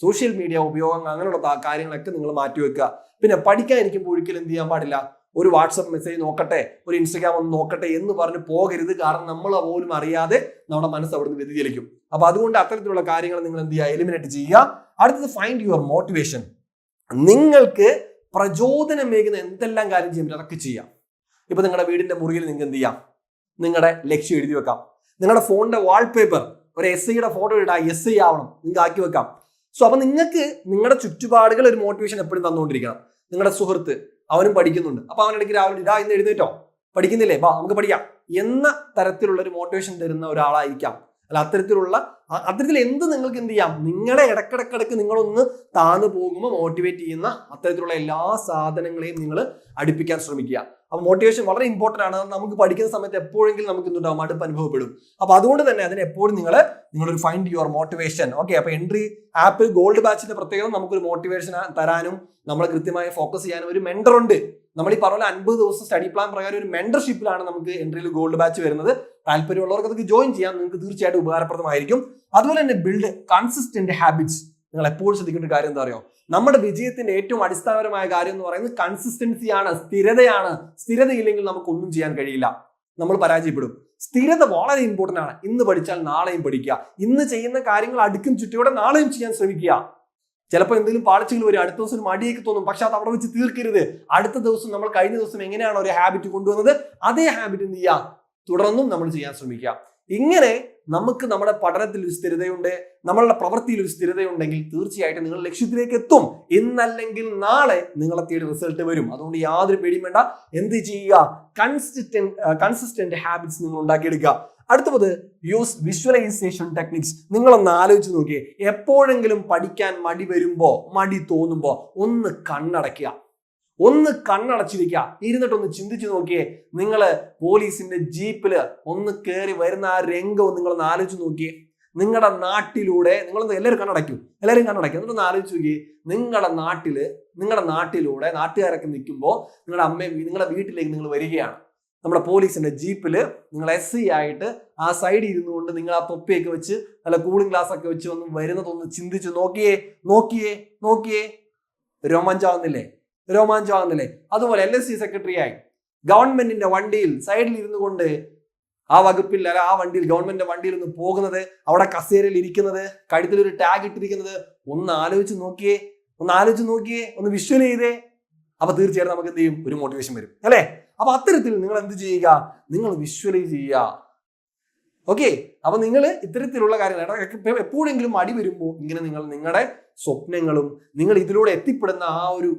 സോഷ്യൽ മീഡിയ ഉപയോഗങ്ങൾ അങ്ങനെയുള്ള കാര്യങ്ങളൊക്കെ നിങ്ങൾ മാറ്റി വെക്കുക പിന്നെ പഠിക്കാൻ പഠിക്കാനിരിക്കുമ്പോൾ ഒരിക്കലും എന്ത് ചെയ്യാൻ പാടില്ല? ഒരു വാട്സപ്പ് മെസ്സേജ് നോക്കട്ടെ ഒരു ഇൻസ്റ്റഗ്രാം ഒന്ന് നോക്കട്ടെ എന്ന് പറഞ്ഞ് പോകരുത്. കാരണം നമ്മൾ പോലും അറിയാതെ നമ്മുടെ മനസ്സ് അവിടുന്ന് വ്യതിചലിക്കും. അപ്പൊ അതുകൊണ്ട് അത്തരത്തിലുള്ള കാര്യങ്ങൾ നിങ്ങൾ എന്ത് ചെയ്യുക? എലിമിനേറ്റ് ചെയ്യുക. അടുത്തത് ഫൈൻഡ് യുവർ മോട്ടിവേഷൻ നിങ്ങൾക്ക് പ്രചോദനമേകുന്ന എന്തെല്ലാം കാര്യം ചെയ്യാൻ പറ്റും അതൊക്കെ ചെയ്യാം. ഇപ്പൊ നിങ്ങളുടെ വീടിന്റെ മുറിയിൽ നിങ്ങൾക്ക് എന്ത് ചെയ്യാം? നിങ്ങളുടെ ലക്ഷ്യം എഴുതി വെക്കാം. നിങ്ങളുടെ ഫോണിന്റെ വാൾപേപ്പർ ഒരു എസ് ഐയുടെ ഫോട്ടോ ഇടാം എസ് ഐ ആവണം. നിങ്ങൾക്ക് ആക്കി വെക്കാം. സോ അപ്പൊ നിങ്ങൾക്ക് നിങ്ങളുടെ ചുറ്റുപാടുകൾ ഒരു മോട്ടിവേഷൻ എപ്പോഴും തന്നുകൊണ്ടിരിക്കണം. നിങ്ങളുടെ സുഹൃത്ത് അവനും പഠിക്കുന്നുണ്ട്. അപ്പൊ അവനിടയ്ക്ക് രാവിലെ ഇതാ ഇന്ന് എഴുന്നേറ്റോ? പഠിക്കുന്നില്ലേ? വാ നമുക്ക് പഠിക്കാം. എന്ന തരത്തിലുള്ള ഒരു മോട്ടിവേഷൻ തരുന്ന ഒരാളായിരിക്കാം അല്ല അത്തരത്തിലുള്ള അത്തരത്തിൽ എന്ത് നിങ്ങൾക്ക് എന്ത് ചെയ്യാം? നിങ്ങളുടെ ഇടക്കിടക്കിടക്ക് നിങ്ങളൊന്ന് താന്നു പോകുമ്പോൾ മോട്ടിവേറ്റ് ചെയ്യുന്ന അത്തരത്തിലുള്ള എല്ലാ സാധനങ്ങളെയും നിങ്ങൾ അടുപ്പിക്കാൻ ശ്രമിക്കുക. അപ്പൊ മോട്ടിവേഷൻ വളരെ ഇമ്പോർട്ടന്റ് ആണ്. നമുക്ക് പഠിക്കുന്ന സമയത്ത് എപ്പോഴെങ്കിലും നമുക്ക് എന്തുണ്ടാവും അടുപ്പ് അനുഭവപ്പെടും. അപ്പൊ അതുകൊണ്ട് തന്നെ അതിന് എപ്പോഴും നിങ്ങൾ നിങ്ങളൊരു ഫൈൻഡ് യുവർ മോട്ടിവേഷൻ ഓക്കെ അപ്പൊ എൻട്രി ആപ്പിൽ ഗോൾഡ് ബാച്ചിന്റെ പ്രത്യേകത നമുക്കൊരു മോട്ടിവേഷൻ തരാനും നമ്മളെ കൃത്യമായി ഫോക്കസ് ചെയ്യാനും ഒരു മെൻഡർ ഉണ്ട്. നമ്മൾ ഈ പറഞ്ഞ അൻപത് ദിവസം സ്റ്റഡി പ്ലാൻ പ്രകാരം ഒരു മെന്റർഷിപ്പിലാണ് നമുക്ക് എൻട്രിയിൽ ഗോൾഡ് ബാച്ച് വരുന്നത്. താല്പര്യമുള്ളവർക്ക് അതൊക്കെ ജോയിൻ ചെയ്യാം. നിങ്ങൾക്ക് തീർച്ചയായിട്ടും ഉപകാരപ്രദമായിരിക്കും. അതുപോലെ തന്നെ ബിൽഡ് കൺസിസ്റ്റന്റ് ഹാബിറ്റ്സ് നിങ്ങൾ എപ്പോഴും ശ്രദ്ധിക്കേണ്ട കാര്യം എന്താ പറയുക നമ്മുടെ വിജയത്തിന്റെ ഏറ്റവും അടിസ്ഥാനപരമായ കാര്യം എന്ന് പറയുന്നത് കൺസിസ്റ്റൻസിയാണ് സ്ഥിരതയാണ്. സ്ഥിരതയില്ലെങ്കിൽ നമുക്ക് ഒന്നും ചെയ്യാൻ കഴിയില്ല. നമ്മൾ പരാജയപ്പെടും. സ്ഥിരത വളരെ ഇമ്പോർട്ടന്റ് ആണ്. ഇന്ന് പഠിച്ചാൽ നാളെയും പഠിക്കുക. ഇന്ന് ചെയ്യുന്ന കാര്യങ്ങൾ അടുക്കും ചുറ്റിയോടെ നാളെയും ചെയ്യാൻ ശ്രമിക്കുക. ചിലപ്പോൾ എന്തെങ്കിലും പാളിച്ചകൾ വരും അടുത്ത ദിവസം മടിയൊക്കെ തോന്നും. പക്ഷെ അത് അവിടെ വെച്ച് തീർക്കരുത്. അടുത്ത ദിവസം നമ്മൾ കഴിഞ്ഞ ദിവസം എങ്ങനെയാണ് ഒരു ഹാബിറ്റ് കൊണ്ടുവന്നത്? അതേ ഹാബിറ്റ് എന്ത് ചെയ്യുക? തുടർന്നും നമ്മൾ ചെയ്യാൻ ശ്രമിക്കുക. ഇങ്ങനെ നമുക്ക് നമ്മുടെ പഠനത്തിൽ ഒരു സ്ഥിരതയുണ്ട്. നമ്മളുടെ പ്രവൃത്തിയിൽ ഒരു സ്ഥിരതയുണ്ടെങ്കിൽ തീർച്ചയായിട്ടും നിങ്ങൾ ലക്ഷ്യത്തിലേക്ക് എത്തും. ഇന്നല്ലെങ്കിൽ നാളെ നിങ്ങളെ തേടി റിസൾട്ട് വരും. അതുകൊണ്ട് യാതൊരു പേടിയും വേണ്ട. എന്ത് ചെയ്യുക? കൺസിസ്റ്റന്റ് കൺസിസ്റ്റന്റ് ഹാബിറ്റ്സ് നിങ്ങൾ ഉണ്ടാക്കിയെടുക്കുക. അടുത്തത് യൂസ് വിഷ്വലൈസേഷൻ ടെക്നിക്സ് നിങ്ങളൊന്ന് ആലോചിച്ച് നോക്കിയേ. എപ്പോഴെങ്കിലും പഠിക്കാൻ മടി വരുമ്പോ മടി തോന്നുമ്പോ ഒന്ന് കണ്ണടയ്ക്കുക. ഒന്ന് കണ്ണടച്ചിരിക്കുക. ഇരുന്നിട്ടൊന്ന് ചിന്തിച്ചു നോക്കിയേ. നിങ്ങൾ പോലീസിന്റെ ജീപ്പിൽ ഒന്ന് കയറി വരുന്ന ആ രംഗവും നിങ്ങളൊന്ന് ആലോചിച്ച് നോക്കിയേ. നിങ്ങളുടെ നാട്ടിലൂടെ നിങ്ങളൊന്ന് എല്ലാവരും കണ്ണടയ്ക്കും. എല്ലാവരും കണ്ണടയ്ക്കും. എന്നിട്ടൊന്ന് ആലോചിച്ച് നോക്കി നിങ്ങളുടെ നാട്ടിൽ നിങ്ങളുടെ നാട്ടിലൂടെ നാട്ടുകാരൊക്കെ നിൽക്കുമ്പോൾ നിങ്ങളുടെ അമ്മയും നിങ്ങളുടെ വീട്ടിലേക്ക് നിങ്ങൾ വരികയാണ്. നമ്മുടെ പോലീസിന്റെ ജീപ്പിൽ നിങ്ങൾ എസ് സി ആയിട്ട് ആ സൈഡിൽ ഇരുന്നുകൊണ്ട് നിങ്ങൾ ആ തൊപ്പിയൊക്കെ വെച്ച് നല്ല കൂളിംഗ് ഗ്ലാസ് ഒക്കെ വെച്ച് ഒന്ന് വരുന്നതൊന്ന് ചിന്തിച്ച് നോക്കിയേ നോക്കിയേ നോക്കിയേ. രോമാഞ്ചാവുന്നില്ലേ രോമാഞ്ചാവുന്നില്ലേ അതുപോലെ എൽ എസ് സി സെക്രട്ടറി ആയി. ഗവൺമെന്റിന്റെ വണ്ടിയിൽ സൈഡിൽ ഇരുന്നു കൊണ്ട് ആ വകുപ്പിൽ അല്ല ആ വണ്ടിയിൽ ഗവൺമെന്റിന്റെ വണ്ടിയിൽ ഒന്ന് പോകുന്നത് അവിടെ കസേരയിൽ ഇരിക്കുന്നത് കഴുത്തിൽ ഒരു ടാഗ് ഇട്ടിരിക്കുന്നത് ഒന്ന് ആലോചിച്ച് നോക്കിയേ ഒന്ന് ആലോചിച്ച് നോക്കിയേ ഒന്ന് വിഷ്വൽ ചെയ്തേ. അപ്പൊ തീർച്ചയായിട്ടും നമുക്ക് എന്ത് ചെയ്യും? ഒരു മോട്ടിവേഷൻ വരും. അല്ലേ? അപ്പൊ അത്തരത്തിൽ നിങ്ങൾ എന്ത് ചെയ്യുക? നിങ്ങൾ വിഷ്വലൈസ് ചെയ്യുക. ഓക്കെ അപ്പൊ നിങ്ങൾ ഇത്തരത്തിലുള്ള കാര്യങ്ങൾ എപ്പോഴെങ്കിലും അടി വരുമ്പോൾ ഇങ്ങനെ നിങ്ങൾ നിങ്ങളുടെ സ്വപ്നങ്ങളും നിങ്ങൾ ഇതിലൂടെ എത്തിപ്പെടുന്ന ആ ഒരു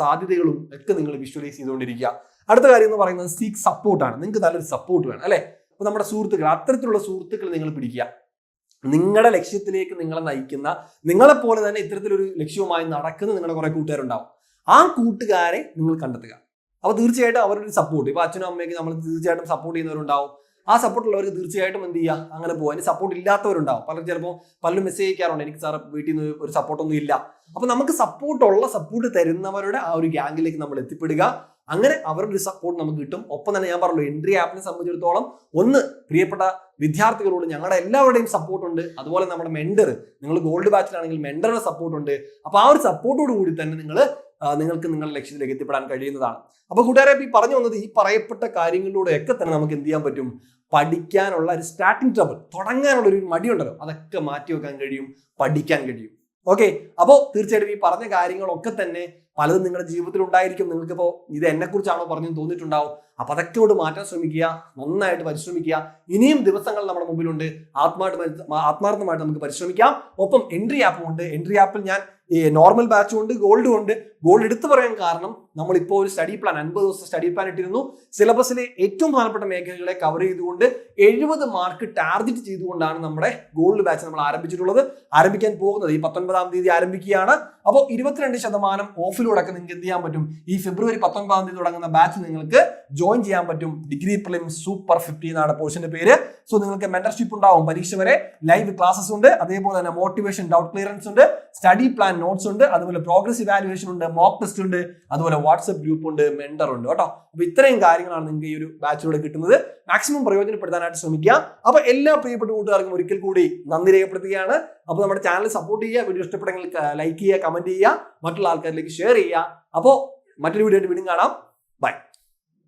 സാധ്യതകളും ഒക്കെ നിങ്ങൾ വിഷ്വലൈസ് ചെയ്തുകൊണ്ടിരിക്കുക. അടുത്ത കാര്യം എന്ന് പറയുന്നത് സീക്ക് സപ്പോർട്ടാണ് നിങ്ങൾക്ക് നല്ലൊരു സപ്പോർട്ട് വേണം അല്ലെ? അപ്പൊ നമ്മുടെ സുഹൃത്തുക്കൾ അത്തരത്തിലുള്ള സുഹൃത്തുക്കൾ നിങ്ങൾ പിടിക്കുക. നിങ്ങളുടെ ലക്ഷ്യത്തിലേക്ക് നിങ്ങളെ നയിക്കുന്ന നിങ്ങളെ പോലെ തന്നെ ഇത്തരത്തിലൊരു ലക്ഷ്യവുമായി നടക്കുന്ന നിങ്ങളുടെ കുറെ കൂട്ടുകാരുണ്ടാവും. ആ കൂട്ടുകാരെ നിങ്ങൾ കണ്ടെത്തുക. അപ്പൊ തീർച്ചയായിട്ടും അവരൊരു സപ്പോർട്ട് ഇപ്പൊ അച്ഛനും അമ്മയ്ക്ക് നമ്മൾ തീർച്ചയായിട്ടും സപ്പോർട്ട് ചെയ്യുന്നവരുണ്ടാവും. ആ സപ്പോർട്ട് ഉള്ളവർക്ക് തീർച്ചയായിട്ടും എന്ത് ചെയ്യുക അങ്ങനെ പോകും അതിന് സപ്പോർട്ട് ഇല്ലാത്തവരുണ്ടാവും. പലരും ചിലപ്പോൾ പലരും മെസ്സേജ് അയക്കാറുണ്ട്. എനിക്ക് സാർ വീട്ടിൽ നിന്ന് ഒരു സപ്പോർട്ടൊന്നും ഇല്ല. അപ്പൊ നമുക്ക് സപ്പോർട്ടുള്ള സപ്പോർട്ട് തരുന്നവരുടെ ആ ഒരു ഗ്യാങ്ങിലേക്ക് നമ്മൾ എത്തിപ്പെടുക. അങ്ങനെ അവരുടെ ഒരു സപ്പോർട്ട് നമുക്ക് കിട്ടും. ഒപ്പം തന്നെ ഞാൻ പറഞ്ഞു എൻട്രി ആപ്പിനെ സംബന്ധിച്ചിടത്തോളം ഒന്ന് പ്രിയപ്പെട്ട വിദ്യാർത്ഥികളോട് ഞങ്ങളുടെ എല്ലാവരുടെയും സപ്പോർട്ട് ഉണ്ട്. അതുപോലെ നമ്മുടെ മെൻഡർ നിങ്ങൾ ഗോൾഡ് ബാച്ചിലാണെങ്കിൽ മെന്ററുടെ സപ്പോർട്ട് ഉണ്ട്. അപ്പൊ ആ ഒരു സപ്പോർട്ടോട് കൂടി തന്നെ നിങ്ങൾ നിങ്ങൾക്ക് നിങ്ങളുടെ ലക്ഷ്യത്തിലേക്ക് എത്തിപ്പെടാൻ കഴിയുന്നതാണ്. അപ്പൊ കൂട്ടുകാരെ ഈ പറഞ്ഞു വന്നത് ഈ പറയപ്പെട്ട കാര്യങ്ങളിലൂടെയൊക്കെ തന്നെ നമുക്ക് എന്ത് ചെയ്യാൻ പറ്റും? പഠിക്കാനുള്ള ഒരു സ്റ്റാർട്ടിംഗ് ട്രബിൾ തുടങ്ങാനുള്ള ഒരു മടിയുണ്ടല്ലോ. അതൊക്കെ മാറ്റി വെക്കാൻ കഴിയും പഠിക്കാൻ കഴിയും. ഓക്കെ അപ്പോൾ തീർച്ചയായിട്ടും ഈ പറഞ്ഞ കാര്യങ്ങളൊക്കെ തന്നെ പലതും നിങ്ങളുടെ ജീവിതത്തിൽ ഉണ്ടായിരിക്കും. നിങ്ങൾക്കിപ്പോൾ ഇത് എന്നെ കുറിച്ചാണോ പറഞ്ഞു തോന്നിയിട്ടുണ്ടാവും. അപ്പൊ അതൊക്കെ കൊണ്ട് മാറ്റാൻ ശ്രമിക്കുക നന്നായിട്ട് പരിശ്രമിക്കുക. ഇനിയും ദിവസങ്ങൾ നമ്മുടെ മുമ്പിലുണ്ട്. ആത്മാർത്ഥമായിട്ട് ആത്മാർത്ഥമായിട്ട് നമുക്ക് പരിശ്രമിക്കാം. ഒപ്പം എൻട്രി ആപ്പും ഉണ്ട്. എൻട്രി ആപ്പിൽ ഞാൻ നോർമൽ ബാച്ചും ഉണ്ട് ഗോൾഡും ഉണ്ട്. ഗോൾഡ് എടുത്തു പറയാൻ കാരണം നമ്മളിപ്പോൾ ഒരു സ്റ്റഡി പ്ലാൻ അൻപത് ദിവസം സ്റ്റഡി പ്ലാൻ ഇട്ടിരുന്നു. സിലബസിലെ ഏറ്റവും പ്രധാനപ്പെട്ട മേഖലകളെ കവർ ചെയ്തുകൊണ്ട് എഴുപത് മാർക്ക് ടാർഗറ്റ് ചെയ്തുകൊണ്ടാണ് നമ്മുടെ ഗോൾഡ് ബാച്ച് നമ്മൾ ആരംഭിച്ചിട്ടുള്ളത്. ആരംഭിക്കാൻ പോകുന്നത് ഈ പത്തൊൻപതാം തീയതി ആരംഭിക്കുകയാണ്. അപ്പോൾ ഇരുപത്തിരണ്ട് ശതമാനം ഓഫിലൂടെയൊക്കെ നിങ്ങൾക്ക് എന്ത് ചെയ്യാൻ പറ്റും? ഈ ഫെബ്രുവരി പത്തൊൻപതാം തീയതി തുടങ്ങുന്ന ബാച്ച് നിങ്ങൾക്ക് ജോയിൻ ചെയ്യാൻ പറ്റും. ഡിഗ്രി പ്രിലിം സൂപ്പർ ഫിഫ്റ്റി എന്നാണ് പോർഷന്റെ പേര്. സോ നിങ്ങൾക്ക് മെന്റർഷിപ്പ് ഉണ്ടാവും. പരീക്ഷ വരെ ലൈവ് ക്ലാസ്സസ് ഉണ്ട്. അതേപോലെ തന്നെ മോട്ടിവേഷൻ ഡൗട്ട് ക്ലിയറൻസ് ഉണ്ട്. സ്റ്റഡി പ്ലാൻ നോട്ട്സ് ഉണ്ട്. അതുപോലെ പ്രോഗ്രസ് ഇവാലുവേഷൻ ഉണ്ട്. മോക്ക് ടെസ്റ്റ് ഉണ്ട്. അതുപോലെ വാട്സ്ആപ്പ് ഗ്രൂപ്പ് ഉണ്ട് മെൻഡർ ഉണ്ട്. കേട്ടോ? അപ്പൊ ഇത്രയും കാര്യങ്ങളാണ് നിങ്ങൾക്ക് ഈ ഒരു ബാച്ചിലൂടെ കിട്ടുന്നത്. മാക്സിമം പ്രയോജനപ്പെടുത്താനായിട്ട് ശ്രമിക്കുക. അപ്പൊ എല്ലാ പ്രിയപ്പെട്ട കൂട്ടുകാർക്കും ഒരിക്കൽ കൂടി നന്ദി രേഖപ്പെടുത്തുകയാണ്. അപ്പോൾ നമ്മുടെ ചാനൽ സപ്പോർട്ട് ചെയ്യുക വീഡിയോ ഇഷ്ടപ്പെട്ടെങ്കിൽ ലൈക്ക് ചെയ്യുക കമന്റ് ചെയ്യുക മറ്റുള്ള ആൾക്കാരിലേക്ക് ഷെയർ ചെയ്യുക. അപ്പോൾ മറ്റൊരു വീഡിയോ ആയിട്ട് വീണ്ടും കാണാം. ബൈ